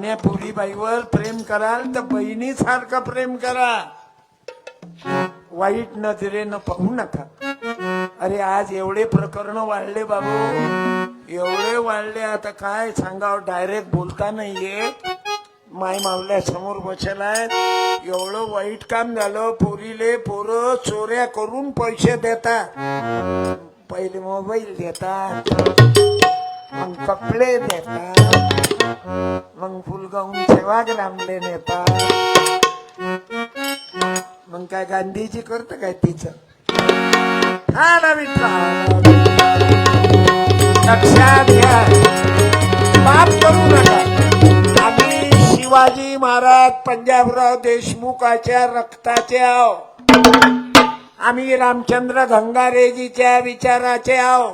जुन्या पुरीबाईवर प्रेम कराल तर बहिणीसारखं प्रेम करा. वाईट नजरेनं पाहू नका. अरे आज एवढे प्रकरण वाढले बाबू. एवढे वाढले आता काय सांगावं? डायरेक्ट बोलता नाहीये. माय मावल्या समोर बसलाय. एवढं वाईट काम झालं पोरीले पोरं चोऱ्या करून पैसे देतात. पहिले मोबाईल देतात. कपडे देतात. मग फुलगाऊन सेवाग्रामले नेतात मग काय गांधीजी करत काय तिचं? हा ना लक्षात घ्या. पाप करू नका. आम्ही शिवाजी महाराज पंजाबराव देशमुखाच्या रक्ताचे आहो. आम्ही रामचंद्र गंगारेजीच्या विचाराचे आहो.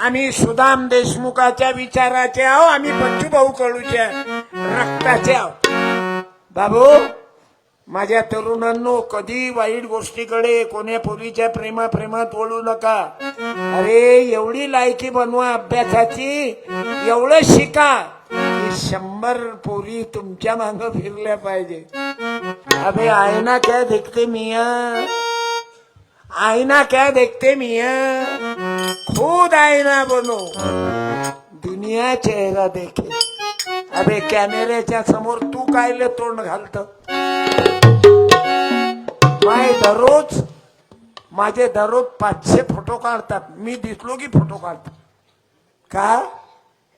आम्ही सुदाम देशमुखाच्या विचाराचे आहो आम्ही बच्चूभाऊ कडूच्या रक्ताचे आहो. बाबू माझ्या तरुणांनो कधी वाईट गोष्टीकडे कोण्या पूर्वीच्या प्रेमा प्रेमात वळू नका. अरे एवढी लायकी बनवा अभ्यासाची एवढं शिका की शंभर पोरी तुमच्या मागं फिरल्या पाहिजे. अबे ना काय देखते मिया? आईना क्या देखते मिया? खुद आईना बोलो दुनिया चेहरा देखे। अबे कॅमेऱ्याच्या समोर तू कायले तोंड घालत? माय दररोज माझे दररोज पाचशे फोटो काढतात. मी दिसलो की फोटो काढतात का?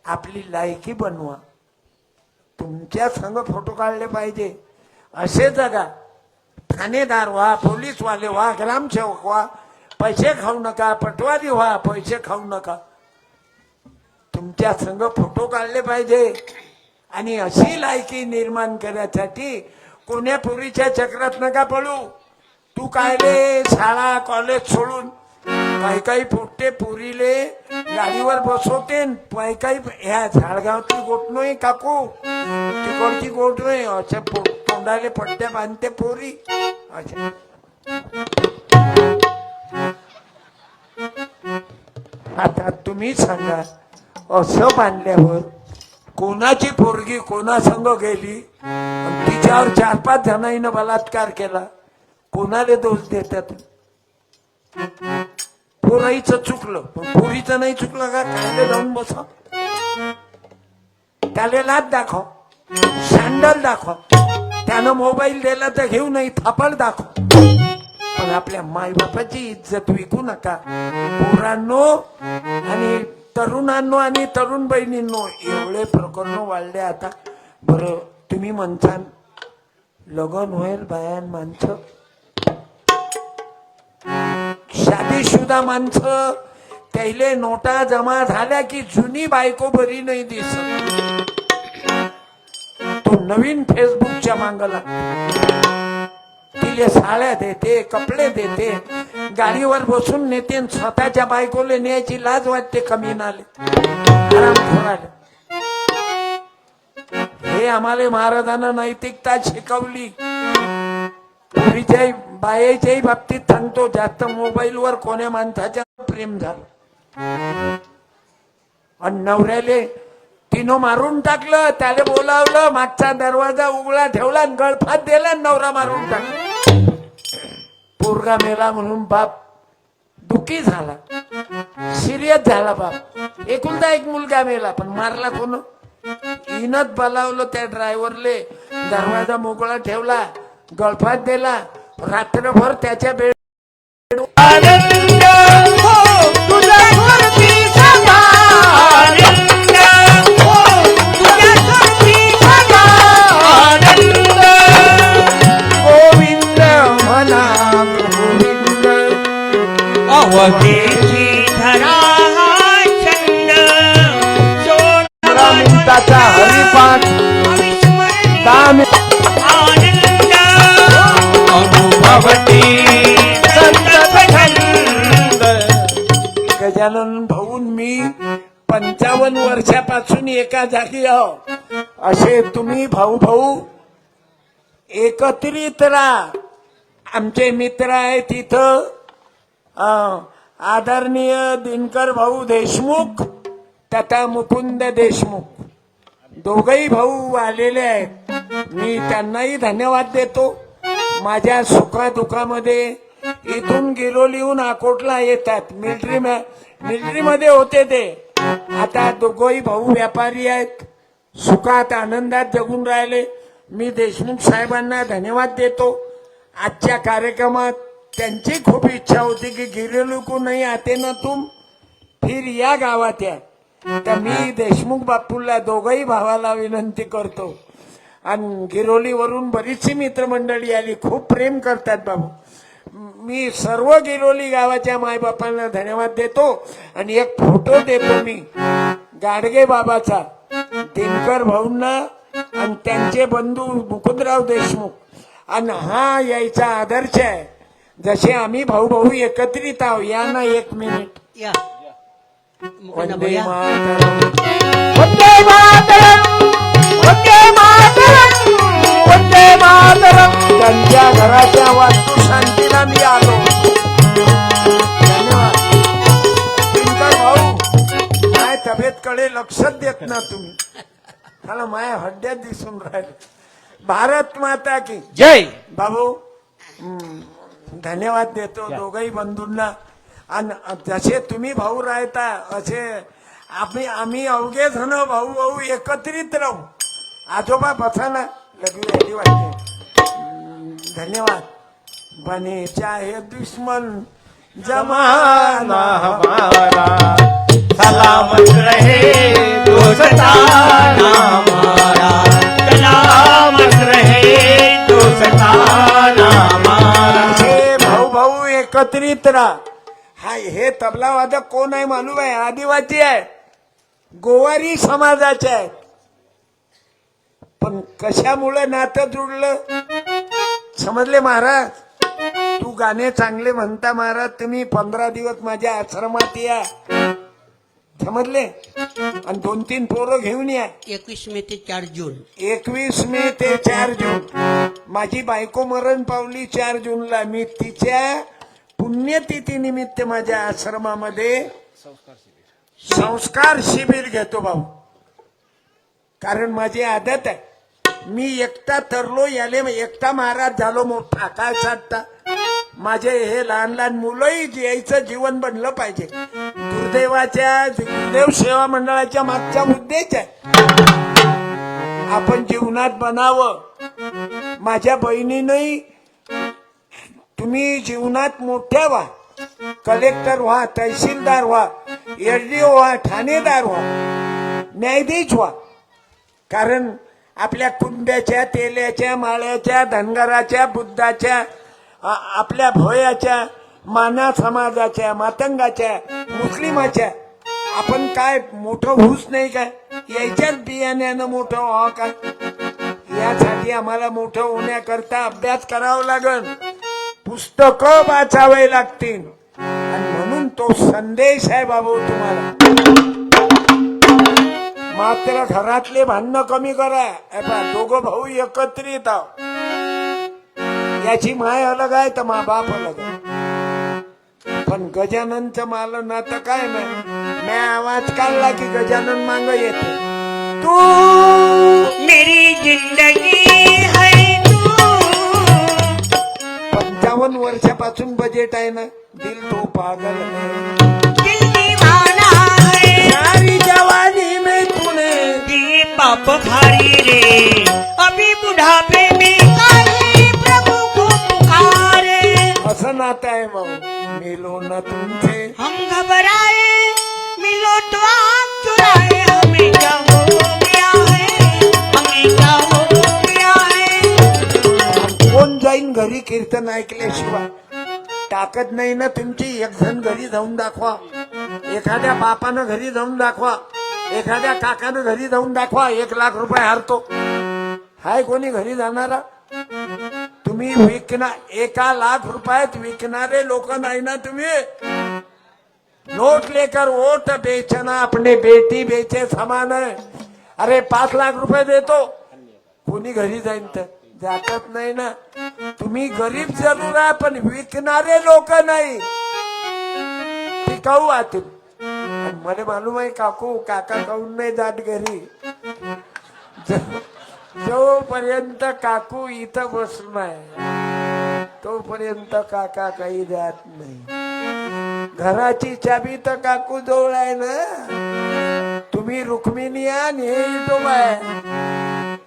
आपली लायकी बनवा. तुमच्या संग फोटो काढले पाहिजे. असे जगा. ठाणेदार व्हा पोलीसवाले व्हा ग्रामसेवक व्हा पैसे खाऊ नका पटवारी व्हा पैसे खाऊ नका. तुमच्या संग फोटो काढले पाहिजे. आणि अशी लायकी निर्माण करण्यासाठी कोण्यापुरीच्या चक्रात नका पडू. तू काय रे शाळा कॉलेज सोडून काही काही पोट्टे पुरीले गाडीवर बसवते काही काही ह्या झाडगावची गोट नाही काकू. तिकडची गोट नाही अशा तोंडाले पट्ट्या बांधते पोरी. अच्छा आता तुम्ही सांगा असं बांधल्यावर कोणाची पोरगी कोणासंग गेली? तिच्यावर चार पाच जणांनी बलात्कार केला. कोणाला दोष देतात? पोराईचं चुकलं. पण पोरीचं नाही चुकलं का? कायले जाऊन बसा. त्याला लाद दाखव. सँडल दाखव. त्यानं मोबाईल दिला तर घेऊ नाही थापड दाखव. पण आपल्या मायबापाची इज्जत विकू नका. पोरांनो आणि तरुणांनो आणि तरुण बहिणींनो एवढे प्रकरण वाढले आता. बरं तुम्ही म्हणसान लगन होईल बायान माणसं? शादीशुदा माणसं त्याले नोटा जमा झाल्या की जुनी बायको बरी नाही दिसत. नवीन फेसबुकच्या मागला. तिले साड्या देते कपडे देते. गाडीवर बसून नेते स्वतःच्या बायकोले न्यायची लाज वाटते कमी नाले. आराम हे आम्हाला महाराजांना नैतिकता शिकवली. पूर्वीच्याही बायाच्याही बाबतीत सांगतो जास्त मोबाईलवर कोण्या माणसाच्या प्रेम झालं. आणि नवऱ्याले तिनं मारून टाकलं त्याला बोलावलं मागचा दरवाजा उघडा ठेवला आणि गळफात दिला नवरा मारून टाकला. पोरगा मेला म्हणून बाप दुखी झाला. सिरियस झाला बाप. एकुलता एक मुलगा मेला पण मारला कोण? इनत बोलावलं त्या ड्रायव्हरले. दरवाजा मोकळा ठेवला गळफात दिला. रात्रभर त्याच्या बेड अवधेची धरा छंद. सोड पंधरा मिनिटाचा हरिपाठ. अविस्मरणीय दहा मिनिट आनंद. अनुभवती संतत गजानन भाऊन मी पंचावन्न वर्षापासून एका जागी आहो. असे तुम्ही भाऊ भाऊ एकत्रित राहा. आमचे मित्र आहे तिथं आदरणीय दिनकर भाऊ देशमुख तथा मुकुंद देशमुख. दोघही भाऊ आलेले आहेत. मी त्यांनाही धन्यवाद देतो. माझ्या सुखादुखामध्ये इथून गेलो लिहून अकोटला येतात. मिलिटरी मिलिटरी मध्ये होते ते. आता दोघही भाऊ व्यापारी आहेत. सुखात आनंदात जगून राहिले. मी देशमुख साहेबांना धन्यवाद देतो. आजच्या कार्यक्रमात त्यांची खूप इच्छा होती की गिरेलू को नाही आते ना तुम? फिर या गावात या तर मी देशमुख बापूला दोघही भावाला विनंती करतो. आणि गिरोलीवरून बरीचशी मित्रमंडळी आली खूप प्रेम करतात बाबू. मी सर्व गिरोली गावाच्या मायबापांना धन्यवाद देतो. आणि एक फोटो देतो मी गाडगे बाबाचा दिनकर भाऊंना आणि त्यांचे बंधू मुकुंदराव देशमुख. आणि हा यायचा आदर्श आहे. जसे आम्ही भाऊ भाऊ एकत्रित आहो या ना एक मिनिट. या. मुकुंदा वंदे भैया मातरम. वंदे मातरम. वंदे मातरम. वंदे मातरम. त्यांच्या घराच्या वास्तू शांतीला मी आलो. धन्यवाद. दिनकर भाऊ माय तब्येतकडे लक्षच देत ना तुम्ही. मला माया हड्ड्यात दिसून राहिले. भारत माता की. जय. बाबू धन्यवाद देतो दोघही बंधूंना. आणि जसे तुम्ही भाऊ राहता असे आम्ही आम्ही अवघे जण भाऊ भाऊ एकत्रित राहू. आजोबा बसा ना लघवी आली वाटते. धन्यवाद. बने चाहे दुश्मन जमाना हमारा. सलामत रहे हमारा. सलामत रहे राहा हा हे तबला वादक कोण आहे मालूम आहे? आदिवासी आहे. गोवारी समाजाचे आहे पण कशामुळे नातं जुडलं समजले महाराज? तू गाणे चांगले म्हणता महाराज तुम्ही पंधरा दिवस माझ्या आश्रमात या. समजले? आणि दोन तीन पोरं घेऊन या. एकवीस मे ते चार जून. एकवीस मे ते चार जून. माझी बायको मरण पावली चार जूनला. मी तिच्या पुण्यतिथी निमित्त माझ्या आश्रमामध्ये संस्कार शिबिर घेतो भाऊ. कारण माझी आदत आहे. मी एकटा तरलो याले एकटा महाराज झालो मोठा काय साधता. माझे हे लहान लहान मुलंही यायचं जीवन बनलं पाहिजे. गुरुदेवाच्या गुरुदेव सेवा मंडळाच्या मागचा उद्देश आहे. आपण जीवनात बनावं. माझ्या बहिणीनंही तुम्ही जीवनात मोठ्या व्हा. कलेक्टर व्हा तहसीलदार व्हा एसडीओ व्हा ठाणेदार व्हा. न्यायाधीश व्हा. कारण आपल्या कुंड्याच्या तेल्याच्या माळ्याच्या धनगराच्या बुद्धाच्या आपल्या भोयाच्या माना समाजाच्या मातंगाच्या मुस्लिमाच्या आपण काय मोठं होऊच नाही काय यायच्याच बियाण्यानं मोठं व्हा काय यासाठी आम्हाला मोठं होण्याकरता अभ्यास करावा लागेल. पुस्तकं वाचावे लागतील. आणि म्हणून तो संदेश आहे बाबू तुम्हाला. मात्र घरातले भांडणं कमी करा. दोघं भाऊ एकत्रित आहो. याची माय अलग आहे तर मा बाप अलग आहे. पण गजाननचं मला नातं काय नाही मी आवाज काढला की गजानन मांग येते. तू मेरी जिंदगी है पंचावन्न वर्षापासून बजेट आहे ना दिल तो पागल है. है। सारी जवानी में तूने पाप भारी रे। अभी बुढ़ापे में काहे प्रभु को पुकारे? असं नातं आहे भाऊ मेलो ना तुमचे हम घबराए मिलो तो जाईन कीर्तन ऐकल्याशिवाय टाकत नाही ना तुमची. एक जण घरी जाऊन दाखवा. एखाद्या बापानं घरी जाऊन दाखवा. एखाद्या काकानं घरी जाऊन दाखवा. एक लाख रुपये हरतो. हाय कोणी घरी जाणारा? तुम्ही विकना एका लाख रुपयात विकणारे लोक नाही ना तुम्ही? नोट लेकर वोट बेचना अपने बेटी बेचे समान आहे. अरे पाच लाख रुपये देतो. कोणी घरी जाईन तर? जातच नाही ना. तुम्ही गरीब जरूर आहे पण विकणारे लोक नाही. टिकाऊ आहात मला मालूम आहे काकू काका काऊन नाही जात घरी? जोपर्यंत काकू इथं बसलाय तोपर्यंत काका काही जात नाही. घराची चाबी तर काकू जवळ आहे ना? तुम्ही रुक्मिणी आणि हे इटोबा आहे.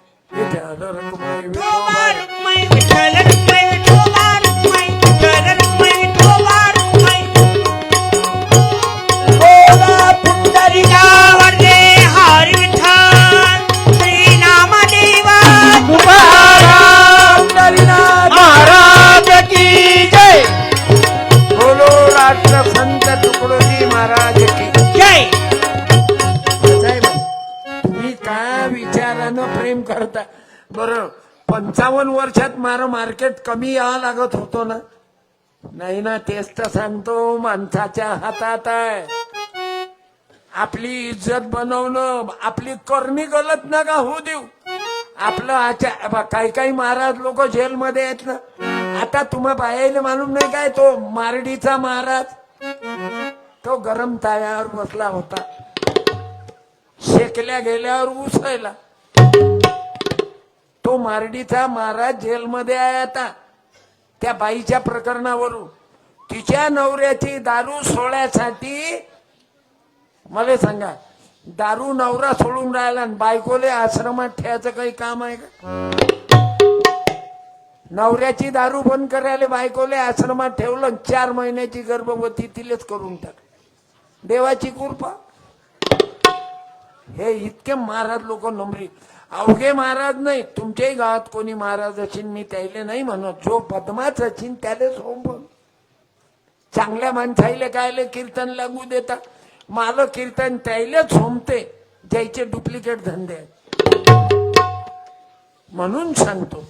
पंचावन्न वर्षात मार मार्केट कमी यावं लागत होतो ना. नाही ना तेच तर सांगतो माणसाच्या हातात आहे. आपली इज्जत बनवणं आपली करणी गलत नका होऊ देऊ. आपलं आचार बा, काही काही महाराज लोक जेलमध्ये आहेत ना. आता तुम्हा बाहेर मालूम नाही काय तो मारडीचा महाराज? तो गरम ताव्यावर बसला होता. शेकल्या गेल्यावर उसळला. तो मारडीचा महाराज जेलमध्ये आहे आता. त्या बाईच्या प्रकरणावरून. तिच्या नवऱ्याची दारू सोडण्यासाठी मला सांगा दारू नवरा सोडून राहिला आणि बायकोले आश्रमात ठेवायचं काही काम आहे का? नवऱ्याची दारू बंद करायला बायकोले आश्रमात ठेवलं चार महिन्याची गर्भवती तिलेच करून टाक देवाची कृपा. हे इतके महाराज लोक नम्री अवघे महाराज नाही. तुमच्याही गावात कोणी महाराज असेल मी त्याले नाही म्हणत. जो बदमाच असेल त्याले सोंब चांगल्या माणसाईले कायले कीर्तन लागू देता? माल कीर्तन त्यालेच होमते ज्याचे डुप्लिकेट धंदे आहेत. म्हणून सांगतो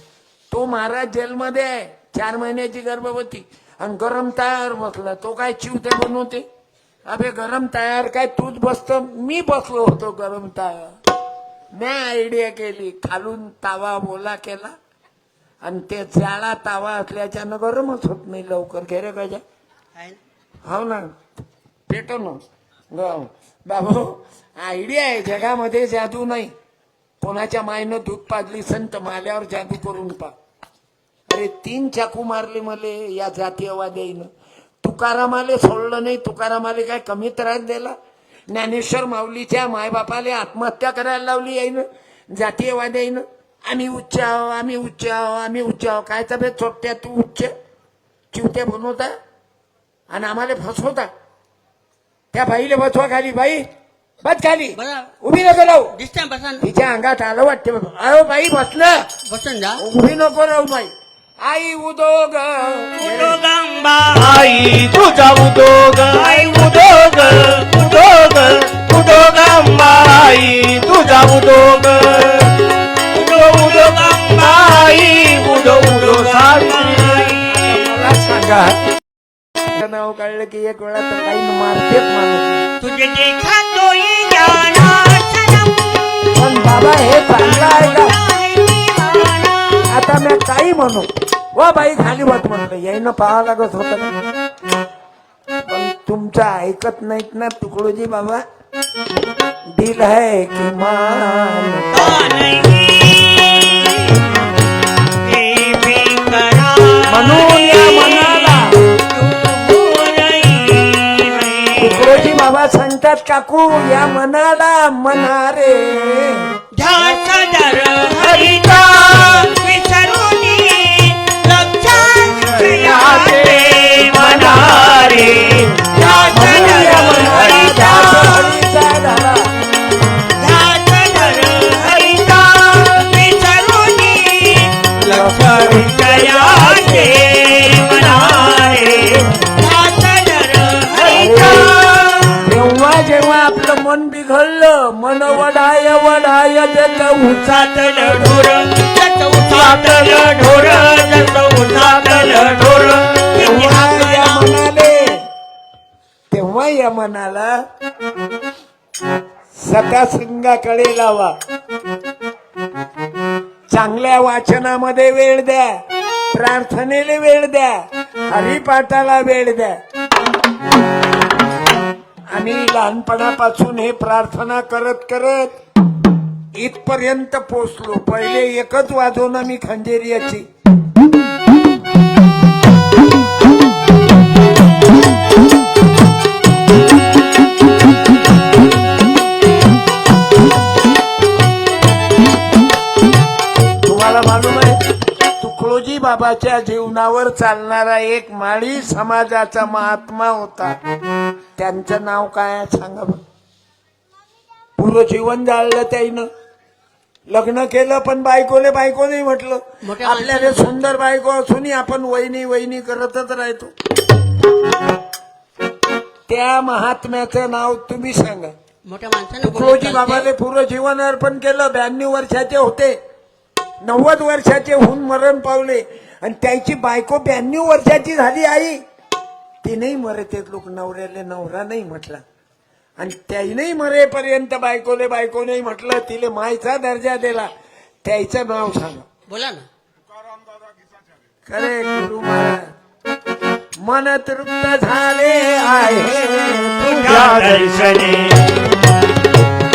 तो महाराज जेलमध्ये आहे चार महिन्याची गर्भवती. आणि गरम तयार बसला. तो काय चिवते बनवते? अबे गरम तयार काय? तूच बसत. मी बसलो होतो गरम तयार. मी आयडिया केली. खालून तावा बोला केला. आणि ते जाळा तावा असल्याच्यानं गरमच होत नाही लवकर. घेरे गजा. हो ना. पेटो ना. ग- बाबू आयडिया आहे. जगामध्ये जादू नाही. कोणाच्या मायनं दूध पाजली संत माल्यावर जादू करून पा. अरे तीन चाकू मारले मले या जातीयवाद्याईनं. तुकारामाले सोडलं नाही. तुकारामाले काय कमी त्रास दिला? ज्ञानेश्वर माऊलीच्या मायबापाले आत्महत्या करायला लावली याईनं जातीयवाद्याईनं आम्ही उच्च आहो आम्ही उच्च आहो आम्ही उच्च आहो. काय तब्येत चोट्या तू उच्च. चिवते बनवता आणि आम्हाला फसवता. त्या बाईला बसवा खाली बाई. बस खाली. उभी नको राहू. दिसतंय बसन तिच्या अंगात आलं वाटते अहो बाई बसलं बसन जा. उभी नको राहू बाई. आई उदोग. उदोगंबा. आई तुझा उदोग. आई उदोग. उदोग उदोगांबा आई तुझा उदोग. उदो उदोगांबा आई उदो उदो सावित्री मला सांगा नाव कळलं की एक वेळा तर काही मारतेच माणूस तुझे देखा पण बाबा हे चांगलं आहे का. आता मी काही म्हणू. वा बाई खाली बस म्हणलं यायनं पाहावं लागत होत तुमचं ऐकत नाहीत ना तुकडोजी बाबा? दिल है कि मान म्हणून या मनाला तुकडोजी बाबा सांगतात काकू या मनाला मनारे. हरिता. तेव्हा या मनाला सतासंगाकडे लावा. चांगल्या वाचनामध्ये वेळ द्या. प्रार्थनेला वेळ द्या. हरिपाठाला वेळ द्या. आणि लहानपणापासून हे प्रार्थना करत करत इथपर्यंत पोचलो पहिले एकच वाजव मी खंजेरी याची बाबाच्या जीवनावर चालणारा एक माळी समाजाचा महात्मा होता. त्यांचं नाव काय सांगा पूर्ण जीवन जाळलं त्याईनं. लग्न केलं पण बायकोले बायको नाही म्हटलं. आपल्याला सुंदर बायको असूनही आपण वहिनी वहिनी करतच राहतो. त्या महात्म्याचं नाव तुम्ही सांगा. मोठ्या माणसानं बोलत तुकडोजी. बाबाने पूर्ण जीवन अर्पण केलं ब्याण्णव वर्षाचे होते. नव्वद वर्षाचे होऊन मरण पावले. आणि त्याची बायको ब्याण्णव वर्षाची झाली आई. ते नाही मरते लोक नवऱ्याले नवरा नाही म्हटला. आणि त्याही मरेपर्यंत बायकोले बायको नाही म्हटलं तिले मायचा दर्जा दिला. त्याचं नाव सांगा. बोला ना. खरे गुरु महाराज मन तृप्त झाले आहे. तुझ्या दर्शने.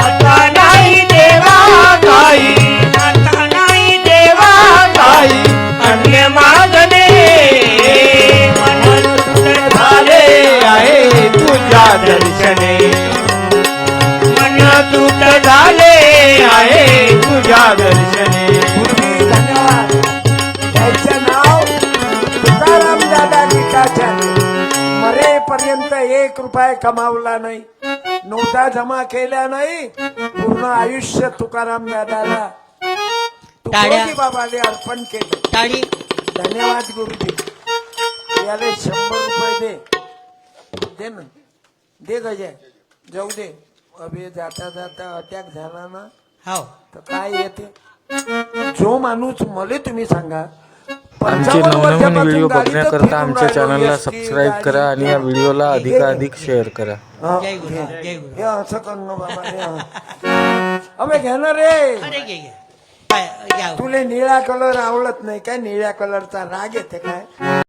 आता नाही देवा काही. कमावला नाही. नोटा जमा केल्या नाही. पूर्ण आयुष्य तुकाराम दादाला. तुकोजी बाबाले अर्पण केले. टाळी. धन्यवाद गुरुजी. याले शंभर रुपये दे. दे ना. दे गजा. जाऊ दे. अभि जाता जाता अटॅक झाला ना. हो तर काय येते? जो माणूस मले तुम्ही सांगा आमचे 55 नवनवीन व्हिडिओ बघण्याकरता आमच्या चॅनलला सबस्क्राईब करा आणि या व्हिडिओला अधिकाधिक शेअर करा. असं करणं बाबा. अबे घेणार रे. घ्या तुले निळा कलर आवडत नाही. काय निळ्या कलरचा राग येते काय?